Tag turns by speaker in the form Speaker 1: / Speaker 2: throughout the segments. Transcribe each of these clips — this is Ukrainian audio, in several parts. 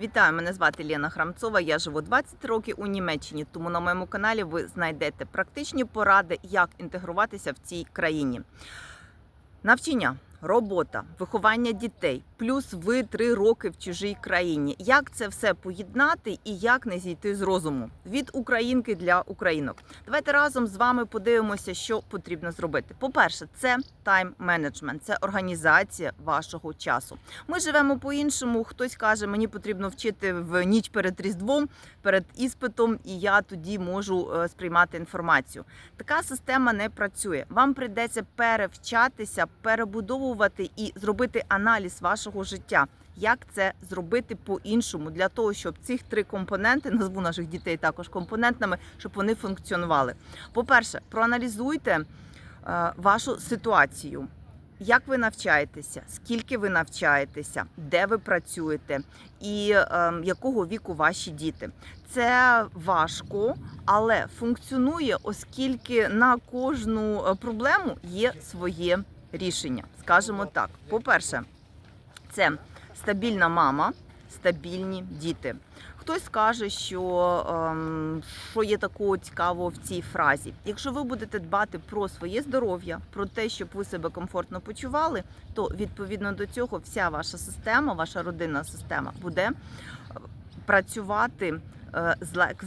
Speaker 1: Вітаю, мене звати Лена Храмцова. Я живу 20 років у Німеччині, тому на моєму каналі ви знайдете практичні поради, як інтегруватися в цій країні. Навчання, робота, виховання дітей, плюс ви три роки в чужій країні. Як це все поєднати і як не зійти з розуму від українки для українок? Давайте разом з вами подивимося, що потрібно зробити. По-перше, це тайм-менеджмент, це організація вашого часу. Ми живемо по-іншому. Хтось каже, мені потрібно вчити в ніч перед різдвом, перед іспитом, і я тоді можу е, сприймати інформацію. Така система не працює. Вам прийдеться перевчатися, перебудовувати і зробити аналіз вашого життя. Як це зробити по-іншому для того, щоб цих три компоненти назву наших дітей також компонентними, щоб вони функціонували? По-перше, проаналізуйте е, вашу ситуацію. Як ви навчаєтеся, скільки ви навчаєтеся, де ви працюєте, і е, якого віку ваші діти? Це важко, але функціонує, оскільки на кожну е, проблему є своє рішення. Скажімо так: по-перше, це стабільна мама, стабільні діти. Хтось скаже, що, ем, що є такого цікавого в цій фразі. Якщо ви будете дбати про своє здоров'я, про те, щоб ви себе комфортно почували, то відповідно до цього вся ваша система, ваша родинна система буде е, працювати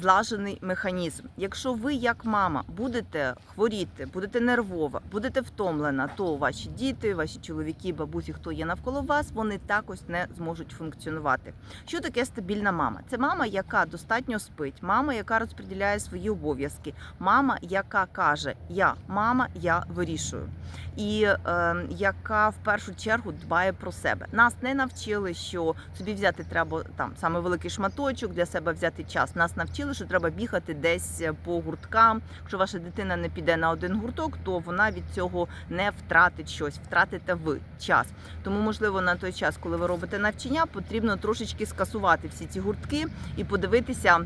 Speaker 1: злажений механізм. Якщо ви, як мама, будете хворіти, будете нервова, будете втомлена, то ваші діти, ваші чоловіки, бабусі, хто є навколо вас, вони також не зможуть функціонувати. Що таке стабільна мама? Це мама, яка достатньо спить, мама, яка розподіляє свої обов'язки, мама, яка каже: Я мама, я вирішую. І е, яка в першу чергу дбає про себе. Нас не навчили, що собі взяти треба там саме великий шматочок для себе взяти час. Нас навчили, що треба бігати десь по гурткам. Якщо ваша дитина не піде на один гурток, то вона від цього не втратить щось, втратите ви час. Тому, можливо, на той час, коли ви робите навчання, потрібно трошечки скасувати всі ці гуртки і подивитися.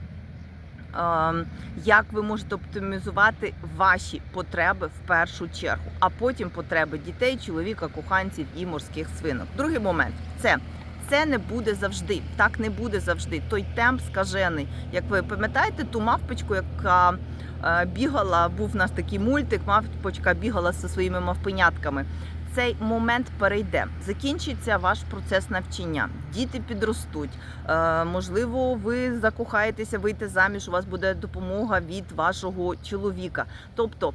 Speaker 1: ем, Як ви можете оптимізувати ваші потреби в першу чергу, а потім потреби дітей, чоловіка, коханців і морських свинок. Другий момент це це не буде завжди. Так не буде завжди. Той темп скажений. Як ви пам'ятаєте, ту мавпочку, яка е, бігала, був у нас такий мультик, мавпочка бігала зі своїми мавпенятками. Цей момент перейде. Закінчиться ваш процес навчання. Діти підростуть. Е, можливо, ви закохаєтеся, вийти заміж. У вас буде допомога від вашого чоловіка. Тобто.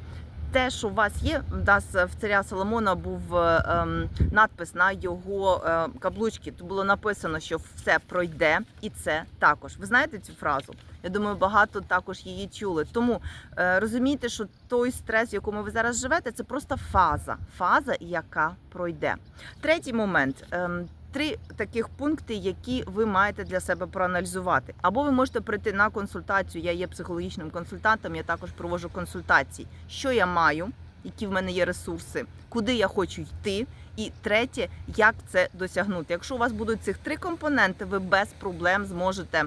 Speaker 1: Те, що у вас є, в нас в царя Соломона був е, ем, надпис на його е, каблучці. Тут було написано, що все пройде, і це також. Ви знаєте цю фразу? Я думаю, багато також її чули. Тому е, розумійте, що той стрес, в якому ви зараз живете, це просто фаза, фаза, яка пройде. Третій момент. Три таких пункти, які ви маєте для себе проаналізувати. Або ви можете прийти на консультацію. Я є психологічним консультантом, я також проводжу консультації. Що я маю, які в мене є ресурси, куди я хочу йти. І третє, як це досягнути. Якщо у вас будуть цих три компоненти, ви без проблем зможете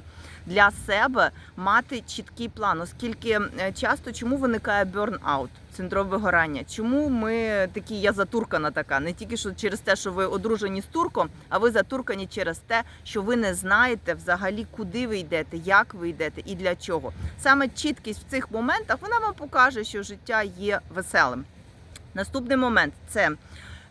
Speaker 1: для себе мати чіткий план, оскільки е, часто чому виникає burnout, синдром вигорання? Чому ми такі, я затуркана така, не тільки що через те, що ви одружені з турком, а ви затуркані через те, що ви не знаєте взагалі, куди ви йдете, як ви йдете і для чого. Саме чіткість в цих моментах вона вам покаже, що життя є веселим. Наступний момент це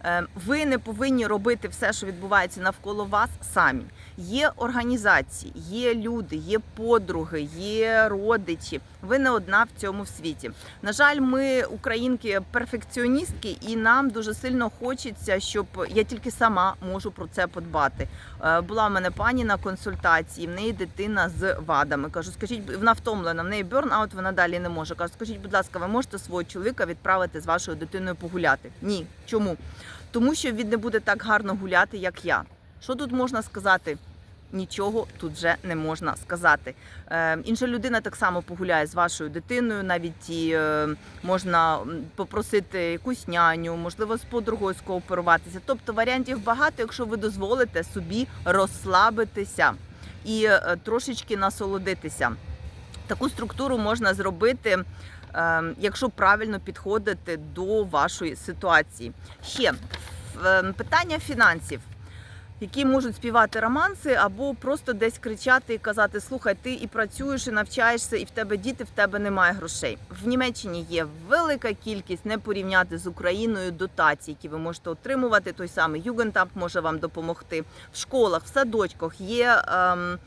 Speaker 1: е, ви не повинні робити все, що відбувається навколо вас самі. Є організації, є люди, є подруги, є родичі. Ви не одна в цьому світі. На жаль, ми, українки, перфекціоністки, і нам дуже сильно хочеться, щоб я тільки сама можу про це подбати. Е, Була в мене пані на консультації, в неї дитина з вадами. Кажу, скажіть, вона втомлена, в неї бернаут, вона далі не може. Кажу, скажіть, будь ласка, ви можете свого чоловіка відправити з вашою дитиною погуляти? Ні. Чому? Тому що він не буде так гарно гуляти, як я. Що тут можна сказати? Нічого тут вже не можна сказати. Е, інша людина так само погуляє з вашою дитиною, навіть і е, можна попросити якусь няню, можливо, з подругою скооперуватися. Тобто варіантів багато, якщо ви дозволите собі розслабитися і е, трошечки насолодитися. Таку структуру можна зробити, е, якщо правильно підходити до вашої ситуації. Ще питання фінансів. Які можуть співати романси або просто десь кричати і казати: Слухай, ти і працюєш, і навчаєшся, і в тебе діти, в тебе немає грошей. В Німеччині є велика кількість не порівняти з Україною дотацій, які ви можете отримувати. Той самий Югентамп може вам допомогти в школах, в садочках є. Ем,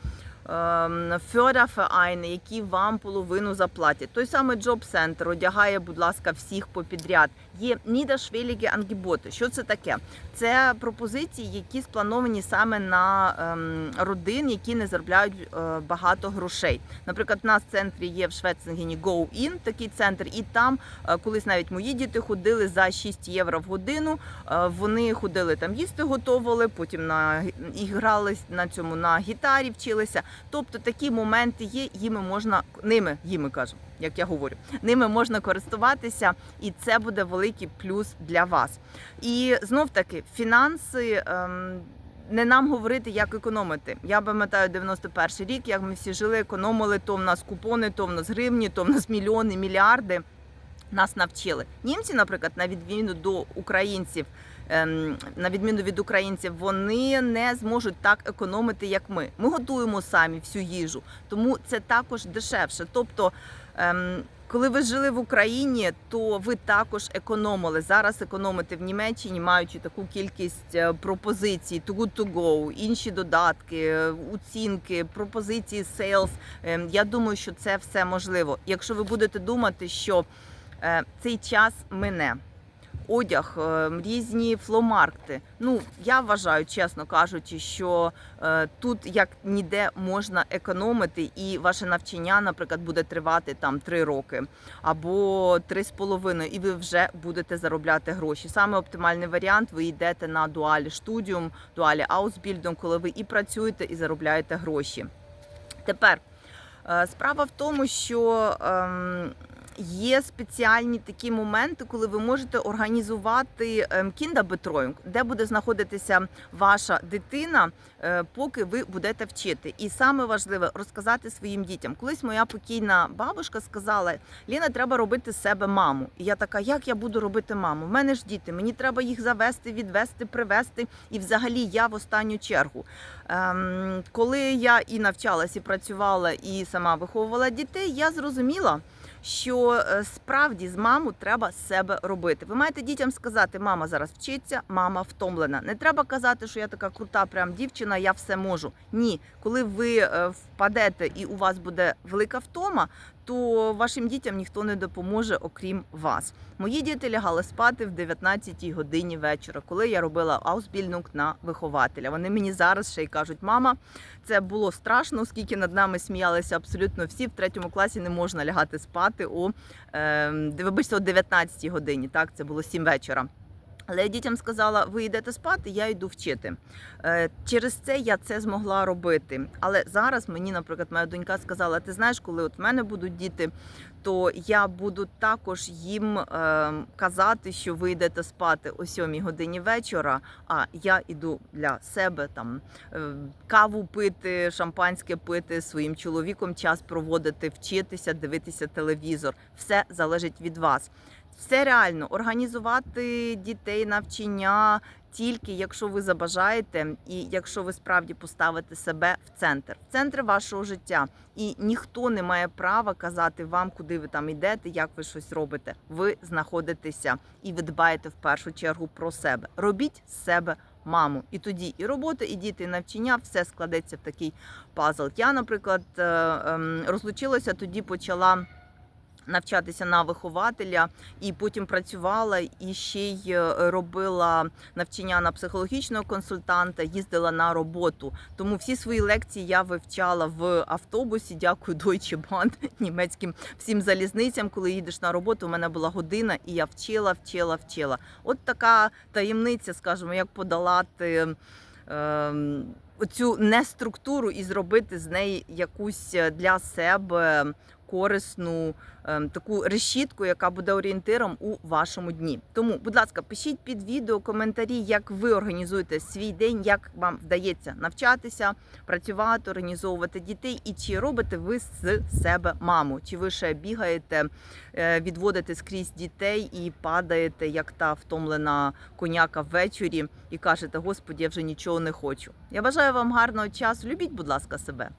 Speaker 1: ем, Фьодафеайни, які вам половину заплатять. Той самий Джоб Центр одягає, будь ласка, всіх попідряд. Є Нідашвелігі ангіботи. Що це таке? Це пропозиції, які сплановані саме на ем, родин, які не заробляють е, багато грошей. Наприклад, у нас в центрі є в Швецингені Go In, такий центр, і там е, колись навіть мої діти ходили за 6 євро в годину. Е, вони ходили там їсти, готували, потім на і грали на цьому на гітарі, вчилися. Тобто такі моменти є, їми можна ними, їми кажу, як я говорю, ними можна користуватися, і це буде великий плюс для вас. І знов таки фінанси. Ем, не нам говорити, як економити. Я пам'ятаю 91 рік, як ми всі жили, економили, то в нас купони, то в нас гривні, то в нас мільйони, мільярди. Нас навчили. Німці, наприклад, на відміну до українців, на відміну від українців, вони не зможуть так економити, як ми. Ми готуємо самі всю їжу, тому це також дешевше. Тобто, ем, коли ви жили в Україні, то ви також економили. Зараз економити в Німеччині, маючи таку кількість е, пропозицій, to good to go, інші додатки, е, оцінки, пропозиції, сейлс. Ем, Я думаю, що це все можливо. Якщо ви будете думати, що е, цей час мине. Одяг, е, різні фломаркти. Ну я вважаю, чесно кажучи, що е, тут як ніде можна економити, і ваше навчання, наприклад, буде тривати там три роки або три з половиною, і ви вже будете заробляти гроші. Саме оптимальний варіант. Ви йдете на дуалі студіум, дуалі аусбільдом, коли ви і працюєте, і заробляєте гроші. Тепер е, справа в тому, що ем, є спеціальні такі моменти, коли ви можете організувати ем, кіндабетроїнг, де буде знаходитися ваша дитина, е, поки ви будете вчити. І саме важливе розказати своїм дітям. Колись моя покійна бабушка сказала: Ліна, треба робити з себе маму. І я така, як я буду робити маму? В мене ж діти, мені треба їх завести, відвести, привести. І взагалі я в останню чергу. Ем, коли я і навчалась, і працювала, і сама виховувала дітей, я зрозуміла. Що е, справді з маму треба себе робити. Ви маєте дітям сказати, мама зараз вчиться, мама втомлена. Не треба казати, що я така крута, прям дівчина, я все можу. Ні, коли ви е, впадете і у вас буде велика втома, то вашим дітям ніхто не допоможе, окрім вас. Мої діти лягали спати в 19 годині вечора, коли я робила аусбільнунг на вихователя. Вони мені зараз ще й кажуть, мама, це було страшно, оскільки над нами сміялися абсолютно всі. В третьому класі не можна лягати спати о, е, вибачте, о 19 годині. Так, це було 7 вечора. Але я дітям сказала, ви йдете спати, я йду вчити. Е, Через це я це змогла робити. Але зараз мені, наприклад, моя донька сказала: ти знаєш, коли от в мене будуть діти, то я буду також їм е, казати, що ви йдете спати о 7 годині вечора. А я іду для себе там е, каву пити, шампанське пити, своїм чоловіком час проводити, вчитися, дивитися телевізор. Все залежить від вас. Все реально організувати дітей навчання тільки якщо ви забажаєте, і якщо ви справді поставите себе в центр, в центр вашого життя. І ніхто не має права казати вам, куди ви там йдете, як ви щось робите. Ви знаходитеся і ви дбаєте в першу чергу про себе. Робіть з себе. Маму, і тоді і робота, і діти, і навчання все складеться в такий пазл. Я, наприклад, е, ем, розлучилася, тоді почала навчатися на вихователя, і потім працювала і ще й е, робила навчання на психологічного консультанта, їздила на роботу. Тому всі свої лекції я вивчала в автобусі. Дякую Deutsche Bahn, німецьким всім залізницям. Коли їдеш на роботу, у мене була година, і я вчила, вчила, вчила. От така таємниця, скажімо, як подолати. Ем, Оцю неструктуру і зробити з неї якусь для себе корисну ем, таку решітку, яка буде орієнтиром у вашому дні. Тому, будь ласка, пишіть під відео коментарі, як ви організуєте свій день, як вам вдається навчатися, працювати, організовувати дітей, і чи робите ви з себе маму, чи ви ще бігаєте, е, відводите скрізь дітей і падаєте, як та втомлена коняка ввечері, і кажете, Господі, я вже нічого не хочу. Я бажаю вам гарного часу. Любіть, будь ласка, себе.